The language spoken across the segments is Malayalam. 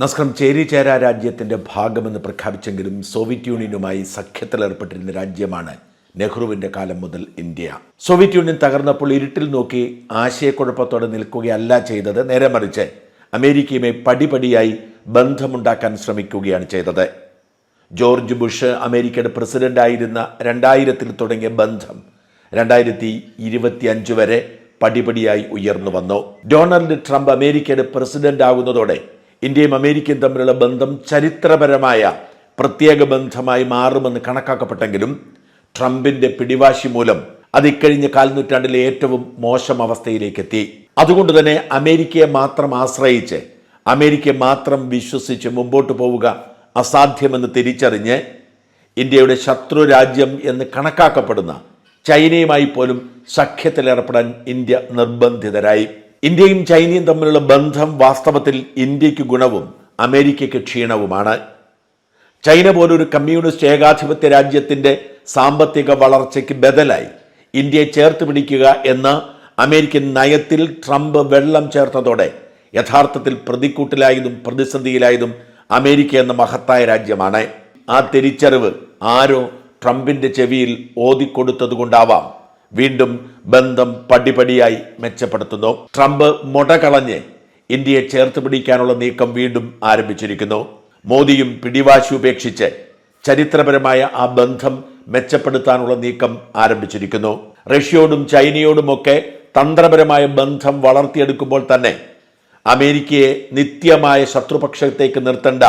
നസ്കരം ചേരിചേരാ രാജ്യത്തിന്റെ ഭാഗമെന്ന് പ്രഖ്യാപിച്ചെങ്കിലും സോവിയറ്റ് യൂണിയനുമായി സഖ്യത്തിലേർപ്പെട്ടിരുന്ന രാജ്യമാണ് നെഹ്റുവിന്റെ കാലം മുതൽ ഇന്ത്യ. സോവിയറ്റ് യൂണിയൻ തകർന്നപ്പോൾ ഇരുട്ടിൽ നോക്കി ആശയക്കുഴപ്പത്തോടെ നിൽക്കുകയല്ല ചെയ്തത് നേരെ മറിച്ച് അമേരിക്കയുമായി പടിപടിയായി ബന്ധമുണ്ടാക്കാൻ ശ്രമിക്കുകയാണ് ചെയ്തത്. ജോർജ് ബുഷ് അമേരിക്കയുടെ പ്രസിഡന്റ് ആയിരുന്ന രണ്ടായിരത്തിൽ തുടങ്ങിയ ബന്ധം രണ്ടായിരത്തി ഇരുപത്തി അഞ്ച് വരെ പടിപടിയായി ഉയർന്നു വന്നു. ഡൊണാൾഡ് ട്രംപ് അമേരിക്കയുടെ പ്രസിഡന്റ് ആകുന്നതോടെ ഇന്ത്യയും അമേരിക്കയും തമ്മിലുള്ള ബന്ധം ചരിത്രപരമായ പ്രത്യേക ബന്ധമായി മാറുമെന്ന് കണക്കാക്കപ്പെട്ടെങ്കിലും ട്രംപിന്റെ പിടിവാശി മൂലം അത് ഇക്കഴിഞ്ഞ കാൽനൂറ്റാണ്ടിലെ ഏറ്റവും മോശം അവസ്ഥയിലേക്ക് എത്തി അതുകൊണ്ട് തന്നെ അമേരിക്കയെ മാത്രം ആശ്രയിച്ച് അമേരിക്കയെ മാത്രം വിശ്വസിച്ച് മുമ്പോട്ട് പോവുക അസാധ്യമെന്ന് തിരിച്ചറിഞ്ഞ് ഇന്ത്യയുടെ ശത്രു രാജ്യം എന്ന് കണക്കാക്കപ്പെടുന്ന ചൈനയുമായി പോലും സഖ്യത്തിലേർപ്പെടാൻ ഇന്ത്യ നിർബന്ധിതരായി. ഇന്ത്യയും ചൈനയും തമ്മിലുള്ള ബന്ധം വാസ്തവത്തിൽ ഇന്ത്യയ്ക്ക് ഗുണവും അമേരിക്കയ്ക്ക് ക്ഷീണവുമാണ്. ചൈന പോലൊരു കമ്മ്യൂണിസ്റ്റ് ഏകാധിപത്യ രാജ്യത്തിന്റെ സാമ്പത്തിക വളർച്ചയ്ക്ക് ബദലായി. ഇന്ത്യയെ ചേർത്ത് പിടിക്കുക എന്ന അമേരിക്കൻ നയത്തിൽ ട്രംപ് വെള്ളം ചേർത്തതോടെ യഥാർത്ഥത്തിൽ പ്രതിക്കൂട്ടിലായതും പ്രതിസന്ധിയിലായതും അമേരിക്ക എന്ന മഹത്തായ രാജ്യമാണ്. ആ തിരിച്ചറിവ് ആരോ ട്രംപിന്റെ ചെവിയിൽ ഓതിക്കൊടുത്തതുകൊണ്ടാവാം. വീണ്ടും ബന്ധം പടിപടിയായി മെച്ചപ്പെടുത്തുന്നു. ട്രംപ് മുടകളഞ്ഞ് ഇന്ത്യയെ ചേർത്ത് പിടിക്കാനുള്ള നീക്കം വീണ്ടും ആരംഭിച്ചിരിക്കുന്നു. മോദിയും പിടിവാശി ഉപേക്ഷിച്ച് ചരിത്രപരമായ ആ ബന്ധം മെച്ചപ്പെടുത്താനുള്ള നീക്കം ആരംഭിച്ചിരിക്കുന്നു. റഷ്യയോടും ചൈനയോടുമൊക്കെ തന്ത്രപരമായ ബന്ധം വളർത്തിയെടുക്കുമ്പോൾ തന്നെ അമേരിക്കയെ നിത്യമായ ശത്രുപക്ഷത്തേക്ക് നിർത്തേണ്ട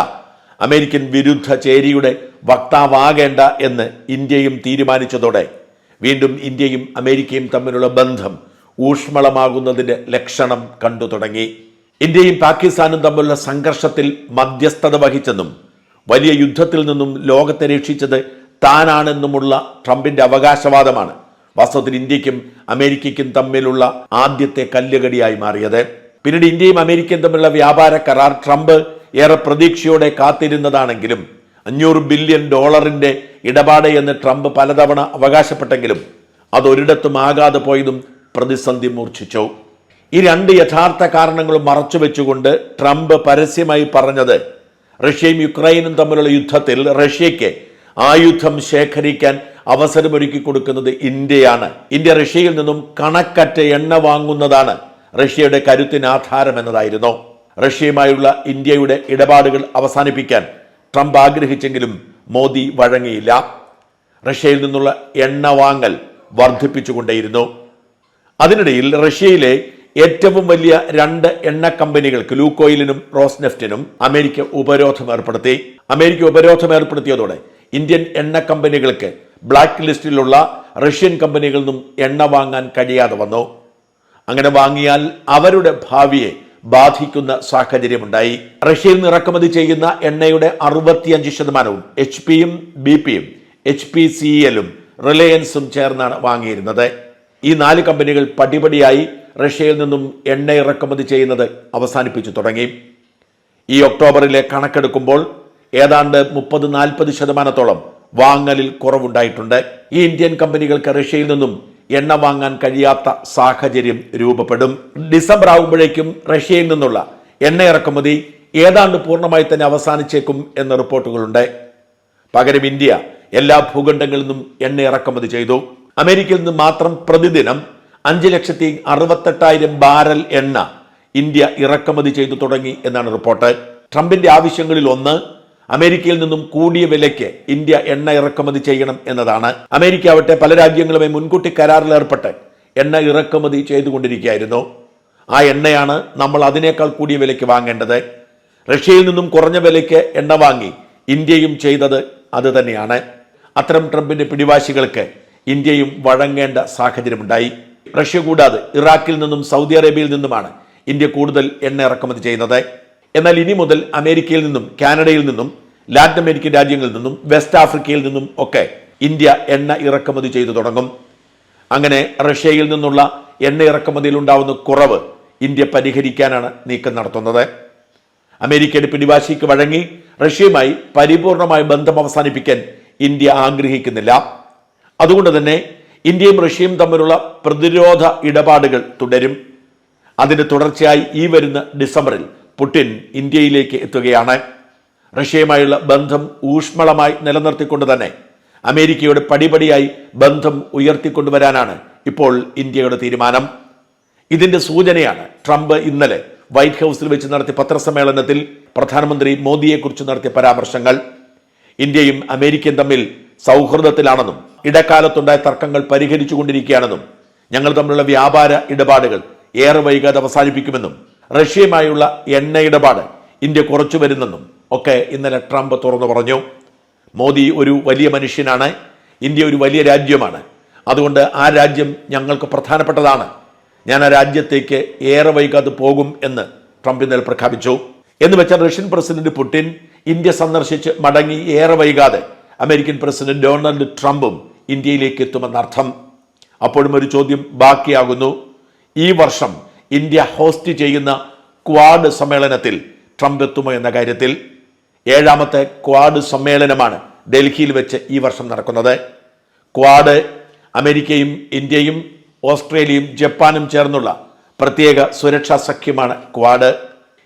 അമേരിക്കൻ വിരുദ്ധ ചേരിയുടെ വക്താവാകേണ്ട എന്ന് ഇന്ത്യയും തീരുമാനിച്ചതോടെ വീണ്ടും ഇന്ത്യയും അമേരിക്കയും തമ്മിലുള്ള ബന്ധം ഊഷ്മളമാകുന്നതിന്റെ ലക്ഷണം കണ്ടു തുടങ്ങി. ഇന്ത്യയും പാകിസ്ഥാനും തമ്മിലുള്ള സംഘർഷത്തിൽ മധ്യസ്ഥത വഹിച്ചെന്നും വലിയ യുദ്ധത്തിൽ നിന്നും ലോകത്തെ രക്ഷിച്ചത് താനാണെന്നുമുള്ള ട്രംപിന്റെ അവകാശവാദമാണ് വാസ്തവത്തിൽ ഇന്ത്യക്കും അമേരിക്കയ്ക്കും തമ്മിലുള്ള ആദ്യത്തെ കല്ലുകടിയായി മാറിയത്. പിന്നീട് ഇന്ത്യയും അമേരിക്കയും തമ്മിലുള്ള വ്യാപാര കരാർ ട്രംപ് ഏറെ പ്രതീക്ഷയോടെ കാത്തിരുന്നതാണെങ്കിലും അഞ്ഞൂറ് ബില്യൺ ഡോളറിന്റെ ഇടപാട് എന്ന് ട്രംപ് പലതവണ അവകാശപ്പെട്ടെങ്കിലും അതൊരിടത്തും ആകാതെ പോയതും പ്രതിസന്ധി മൂർച്ഛിച്ചു. ഈ രണ്ട് യഥാർത്ഥ കാരണങ്ങളും മറച്ചുവെച്ചുകൊണ്ട് ട്രംപ് പരസ്യമായി പറഞ്ഞത് റഷ്യയും യുക്രൈനും തമ്മിലുള്ള യുദ്ധത്തിൽ റഷ്യയ്ക്ക് ആയുധം ശേഖരിക്കാൻ അവസരമൊരുക്കി കൊടുക്കുന്നത് ഇന്ത്യയാണ്. ഇന്ത്യ റഷ്യയിൽ നിന്നും കണക്കറ്റ എണ്ണ വാങ്ങുന്നതാണ് റഷ്യയുടെ കരുത്തിന് ആധാരം എന്നതായിരുന്നു റഷ്യയുമായുള്ള ഇന്ത്യയുടെ ഇടപാടുകൾ അവസാനിപ്പിക്കാൻ ട്രംപ് ആഗ്രഹിച്ചെങ്കിലും മോദി വഴങ്ങിയില്ല. റഷ്യയിൽ നിന്നുള്ള എണ്ണ വാങ്ങൽ വർദ്ധിപ്പിച്ചുകൊണ്ടേയിരുന്നു. അതിനിടയിൽ റഷ്യയിലെ ഏറ്റവും വലിയ രണ്ട് എണ്ണ കമ്പനികൾക്ക് ലൂക്കോയിലിനും റോസ്നെഫ്റ്റിനും അമേരിക്ക ഉപരോധം ഏർപ്പെടുത്തി അമേരിക്ക ഉപരോധം ഏർപ്പെടുത്തിയതോടെ ഇന്ത്യൻ എണ്ണ കമ്പനികൾക്ക് ബ്ലാക്ക് ലിസ്റ്റിലുള്ള റഷ്യൻ കമ്പനികളിൽ നിന്നും എണ്ണ വാങ്ങാൻ കഴിയാതെ വന്നു. അങ്ങനെ വാങ്ങിയാൽ അവരുടെ ഭാവിയെ ബാധിക്കുന്ന സാഹചര്യമുണ്ടായി. റഷ്യയിൽ നിന്ന് ഇറക്കുമതി ചെയ്യുന്ന എണ്ണയുടെ അറുപത്തിയഞ്ച് ശതമാനവും എച്ച് പിയും ബി പിയും എച്ച് പി സി എല്ലും റിലയൻസും ചേർന്നാണ് വാങ്ങിയിരുന്നത്. ഈ നാല് കമ്പനികൾ പടിപടിയായി റഷ്യയിൽ നിന്നും എണ്ണ ഇറക്കുമതി ചെയ്യുന്നത് അവസാനിപ്പിച്ചു തുടങ്ങി. ഈ ഒക്ടോബറിലെ കണക്കെടുക്കുമ്പോൾ ഏതാണ്ട് മുപ്പത് നാൽപ്പത് ശതമാനത്തോളം വാങ്ങലിൽ കുറവുണ്ടായിട്ടുണ്ട്. ഈ ഇന്ത്യൻ കമ്പനികൾക്ക് റഷ്യയിൽ നിന്നും എണ്ണ വാങ്ങാൻ കഴിയാത്ത സാഹചര്യം രൂപപ്പെടും. ഡിസംബർ ആകുമ്പോഴേക്കും റഷ്യയിൽ നിന്നുള്ള എണ്ണ ഇറക്കുമതി ഏതാണ്ട് പൂർണമായി തന്നെ അവസാനിച്ചേക്കും എന്ന റിപ്പോർട്ടുകളുണ്ട്. പകരം ഇന്ത്യ എല്ലാ ഭൂഖണ്ഡങ്ങളിൽ നിന്നും എണ്ണ ഇറക്കുമതി ചെയ്തു. അമേരിക്കയിൽ നിന്ന് മാത്രം പ്രതിദിനം അഞ്ച് ലക്ഷത്തി അറുപത്തെട്ടായിരം ബാരൽ എണ്ണ ഇന്ത്യ ഇറക്കുമതി ചെയ്തു തുടങ്ങി എന്നാണ് റിപ്പോർട്ട്. ട്രംപിന്റെ ആവശ്യങ്ങളിൽ ഒന്ന് അമേരിക്കയിൽ നിന്നും കൂടിയ വിലയ്ക്ക് ഇന്ത്യ എണ്ണ ഇറക്കുമതി ചെയ്യണം എന്നതാണ്. അമേരിക്ക ആവട്ടെ പല രാജ്യങ്ങളുമായി മുൻകൂട്ടി കരാറിൽ ഏർപ്പെട്ട് എണ്ണ ഇറക്കുമതി ചെയ്തുകൊണ്ടിരിക്കുകയായിരുന്നു. ആ എണ്ണയാണ് നമ്മൾ അതിനേക്കാൾ കൂടിയ വിലയ്ക്ക് വാങ്ങേണ്ടത്. റഷ്യയിൽ നിന്നും കുറഞ്ഞ വിലയ്ക്ക് എണ്ണ വാങ്ങി ഇന്ത്യയും ചെയ്തത് അത് തന്നെയാണ്. അത്തരം ട്രംപിന്റെ പിടിവാശികൾക്ക് ഇന്ത്യയും വഴങ്ങേണ്ട സാഹചര്യമുണ്ടായി. റഷ്യ കൂടാതെ ഇറാഖിൽ നിന്നും സൗദി അറേബ്യയിൽ നിന്നുമാണ് ഇന്ത്യ കൂടുതൽ എണ്ണ ഇറക്കുമതി ചെയ്യുന്നത്. എന്നാൽ ഇനി മുതൽ അമേരിക്കയിൽ നിന്നും കാനഡയിൽ നിന്നും ലാറ്റിൻ അമേരിക്കൻ രാജ്യങ്ങളിൽ നിന്നും വെസ്റ്റ് ആഫ്രിക്കയിൽ നിന്നും ഒക്കെ ഇന്ത്യ എണ്ണ ഇറക്കുമതി ചെയ്തു തുടങ്ങും. അങ്ങനെ റഷ്യയിൽ നിന്നുള്ള എണ്ണ ഇറക്കുമതിയിൽ ഉണ്ടാവുന്ന കുറവ് ഇന്ത്യ പരിഹരിക്കാനാണ് നീക്കം നടത്തുന്നത്. അമേരിക്കയുടെ പിടിവാശിക്ക് വഴങ്ങി റഷ്യയുമായി പരിപൂർണമായ ബന്ധം അവസാനിപ്പിക്കാൻ ഇന്ത്യ ആഗ്രഹിക്കുന്നില്ല. അതുകൊണ്ട് തന്നെ ഇന്ത്യയും റഷ്യയും തമ്മിലുള്ള പ്രതിരോധ ഇടപാടുകൾ തുടരും. അതിന് തുടർച്ചയായി ഈ വരുന്ന ഡിസംബറിൽ പുടിൻ ഇന്ത്യയിലേക്ക് എത്തുകയാണ്. റഷ്യയുമായുള്ള ബന്ധം ഊഷ്മളമായി നിലനിർത്തിക്കൊണ്ട് തന്നെ അമേരിക്കയുടെ പടിപടിയായി ബന്ധം ഉയർത്തിക്കൊണ്ടുവരാനാണ് ഇപ്പോൾ ഇന്ത്യയുടെ തീരുമാനം. ഇതിന്റെ സൂചനയാണ് ട്രംപ് ഇന്നലെ വൈറ്റ് ഹൗസിൽ വെച്ച് നടത്തിയ പത്രസമ്മേളനത്തിൽ പ്രധാനമന്ത്രി മോദിയെക്കുറിച്ച് നടത്തിയ പരാമർശങ്ങൾ. ഇന്ത്യയും അമേരിക്കയും തമ്മിൽ സൗഹൃദത്തിലാണെന്നും ഇടക്കാലത്തുണ്ടായ തർക്കങ്ങൾ പരിഹരിച്ചുകൊണ്ടിരിക്കുകയാണെന്നും ഞങ്ങൾ തമ്മിലുള്ള വ്യാപാര ഇടപാടുകൾ ഏറെ വൈകാതെ അവസാനിപ്പിക്കുമെന്നും റഷ്യയുമായുള്ള എണ്ണ ഇടപാട് ഇന്ത്യ കുറച്ചു വരുന്നെന്നും ഒക്കെ ഇന്നലെ ട്രംപ് തുറന്നു പറഞ്ഞു. മോദി ഒരു വലിയ മനുഷ്യനാണ്. ഇന്ത്യ ഒരു വലിയ രാജ്യമാണ്. അതുകൊണ്ട് ആ രാജ്യം ഞങ്ങൾക്ക് പ്രധാനപ്പെട്ടതാണ്. ഞാൻ ആ രാജ്യത്തേക്ക് ഏറെ വൈകാതെ പോകും എന്ന് ട്രംപ് ഇന്നലെ പ്രഖ്യാപിച്ചു. എന്ന് വെച്ചാൽ റഷ്യൻ പ്രസിഡന്റ് പുടിൻ ഇന്ത്യ സന്ദർശിച്ച് മടങ്ങി ഏറെ വൈകാതെ അമേരിക്കൻ പ്രസിഡന്റ് ഡൊണാൾഡ് ട്രംപും ഇന്ത്യയിലേക്ക് എത്തുമെന്നർത്ഥം അപ്പോഴും ഒരു ചോദ്യം ബാക്കിയാകുന്നു. ഈ വർഷം ഇന്ത്യ ഹോസ്റ്റ് ചെയ്യുന്ന ക്വാഡ് സമ്മേളനത്തിൽ ട്രംപ് എത്തുമോ എന്ന കാര്യത്തിൽ? ഏഴാമത്തെ ക്വാഡ് സമ്മേളനമാണ് ഡൽഹിയിൽ വെച്ച് ഈ വർഷം നടക്കുന്നത്. ക്വാഡ് അമേരിക്കയും ഇന്ത്യയും ഓസ്ട്രേലിയയും ജപ്പാനും ചേർന്നുള്ള പ്രത്യേക സുരക്ഷാ സഖ്യമാണ് ക്വാഡ്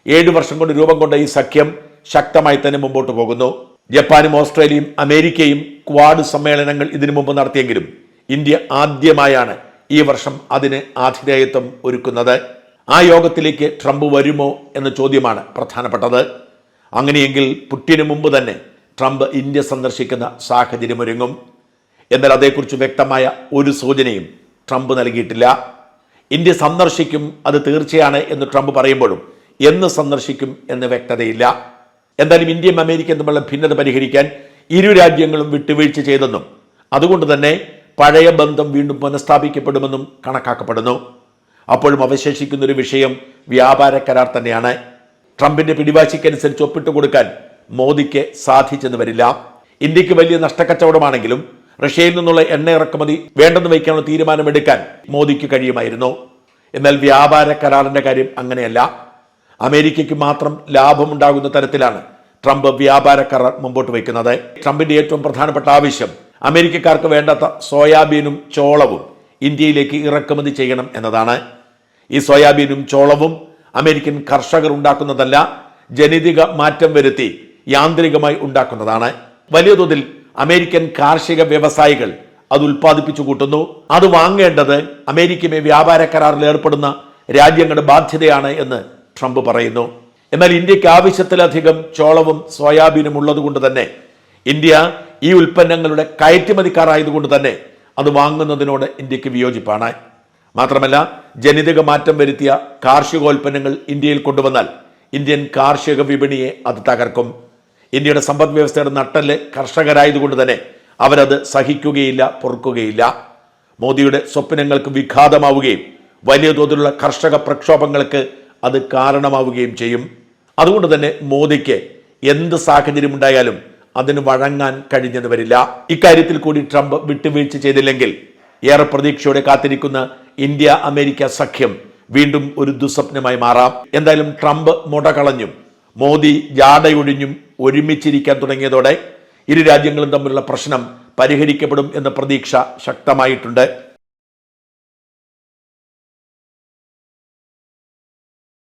ഏഴ് വർഷം കൊണ്ട് രൂപം കൊണ്ട ഈ സഖ്യം ശക്തമായി തന്നെ മുമ്പോട്ട് പോകുന്നു. ജപ്പാനും ഓസ്ട്രേലിയയും അമേരിക്കയും ക്വാഡ് സമ്മേളനങ്ങൾ ഇതിനു മുമ്പ് നടത്തിയെങ്കിലും ഇന്ത്യ ആദ്യമായാണ് ഈ വർഷം അതിന് ആതിഥേയത്വം ഒരുക്കുന്നത്. ആ യോഗത്തിലേക്ക് ട്രംപ് വരുമോ എന്ന ചോദ്യമാണ് പ്രധാനപ്പെട്ടത്. അങ്ങനെയെങ്കിൽ പുട്ടിനു മുമ്പ് തന്നെ ട്രംപ് ഇന്ത്യ സന്ദർശിക്കുന്ന സാഹചര്യമൊരുങ്ങും എന്നാൽ അതേക്കുറിച്ച് വ്യക്തമായ ഒരു സൂചനയും ട്രംപ് നൽകിയിട്ടില്ല. ഇന്ത്യ സന്ദർശിക്കും അത് തീർച്ചയാണ് എന്ന് ട്രംപ് പറയുമ്പോഴും എന്ന് സന്ദർശിക്കും എന്ന് വ്യക്തതയില്ല. എന്തായാലും ഇന്ത്യയും അമേരിക്കയും തമ്മിലുള്ള ഭിന്നത പരിഹരിക്കാൻ ഇരു രാജ്യങ്ങളും വിട്ടുവീഴ്ച ചെയ്തെന്നും അതുകൊണ്ട് തന്നെ പഴയ ബന്ധം വീണ്ടും പുനഃസ്ഥാപിക്കപ്പെടുമെന്നും കണക്കാക്കപ്പെടുന്നു. അപ്പോഴും അവശേഷിക്കുന്നൊരു വിഷയം വ്യാപാര കരാർ തന്നെയാണ്. ട്രംപിന്റെ പിടിവാശിക്കനുസരിച്ച് ഒപ്പിട്ട് കൊടുക്കാൻ മോദിക്ക് സാധിച്ചെന്ന് വരില്ല. ഇന്ത്യയ്ക്ക് വലിയ നഷ്ടക്കച്ചവടമാണെങ്കിലും റഷ്യയിൽ നിന്നുള്ള എണ്ണ ഇറക്കുമതി വേണ്ടെന്ന് വയ്ക്കാനുള്ള തീരുമാനമെടുക്കാൻ മോദിക്ക് കഴിയുമായിരുന്നു. എന്നാൽ വ്യാപാര കരാറിന്റെ കാര്യം അങ്ങനെയല്ല. അമേരിക്കയ്ക്ക് മാത്രം ലാഭമുണ്ടാകുന്ന തരത്തിലാണ് ട്രംപ് വ്യാപാര കരാർ മുമ്പോട്ട് വയ്ക്കുന്നത്. ട്രംപിന്റെ ഏറ്റവും പ്രധാനപ്പെട്ട ആവശ്യം അമേരിക്കക്കാർക്ക് വേണ്ടാത്ത സോയാബീനും ചോളവും ഇന്ത്യയിലേക്ക് ഇറക്കുമതി ചെയ്യണം എന്നതാണ്. ഈ സോയാബീനും ചോളവും അമേരിക്കൻ കർഷകർ ഉണ്ടാക്കുന്നതല്ല ജനിതിക മാറ്റം വരുത്തി യാന്ത്രികമായി ഉണ്ടാക്കുന്നതാണ്. വലിയ തോതിൽ അമേരിക്കൻ കാർഷിക വ്യവസായികൾ അത് ഉൽപ്പാദിപ്പിച്ചു കൂട്ടുന്നു. അത് വാങ്ങേണ്ടത് അമേരിക്കയുമായി വ്യാപാര കരാറിൽ ഏർപ്പെടുന്ന രാജ്യങ്ങളുടെ ബാധ്യതയാണ് എന്ന് ട്രംപ് പറയുന്നു. എന്നാൽ ഇന്ത്യയ്ക്ക് ആവശ്യത്തിലധികം ചോളവും സോയാബീനും ഉള്ളതുകൊണ്ട് തന്നെ ഇന്ത്യ ഈ ഉൽപ്പന്നങ്ങളുടെ കയറ്റുമതിക്കാരായതുകൊണ്ട് തന്നെ അത് വാങ്ങുന്നതിനോട് ഇന്ത്യയ്ക്ക് വിയോജിപ്പാണ്. മാത്രമല്ല ജനിതക മാറ്റം വരുത്തിയ കാർഷികോൽപ്പന്നങ്ങൾ ഇന്ത്യയിൽ കൊണ്ടുവന്നാൽ ഇന്ത്യൻ കാർഷിക വിപണിയെ അത് തകർക്കും. ഇന്ത്യയുടെ സമ്പദ് വ്യവസ്ഥയുടെ നട്ടൽ കർഷകരായതുകൊണ്ട് തന്നെ അവരത് സഹിക്കുകയില്ല പൊറുക്കുകയില്ല. മോദിയുടെ സ്വപ്നങ്ങൾക്ക് വിഘാതമാവുകയും വലിയ തോതിലുള്ള കർഷക പ്രക്ഷോഭങ്ങൾക്ക് അത് കാരണമാവുകയും ചെയ്യും. അതുകൊണ്ട് തന്നെ മോദിക്ക് എന്ത് സാഹചര്യം ഉണ്ടായാലും അതിന് വഴങ്ങാൻ കഴിഞ്ഞെന്ന് വരില്ല ഇക്കാര്യത്തിൽ കൂടി ട്രംപ് വിട്ടുവീഴ്ച ചെയ്തില്ലെങ്കിൽ ഏറെ പ്രതീക്ഷയോടെ കാത്തിരിക്കുന്ന ഇന്ത്യ അമേരിക്ക സഖ്യം വീണ്ടും ഒരു ദുസ്വപ്നമായി മാറാം. എന്തായാലും ട്രംപ് മുട കളഞ്ഞും മോദി ജാടയൊഴിഞ്ഞും ഒരുമിച്ചിരിക്കാൻ തുടങ്ങിയതോടെ ഇരു രാജ്യങ്ങളും തമ്മിലുള്ള പ്രശ്നം പരിഹരിക്കപ്പെടും എന്ന പ്രതീക്ഷ ശക്തമായിട്ടുണ്ട്.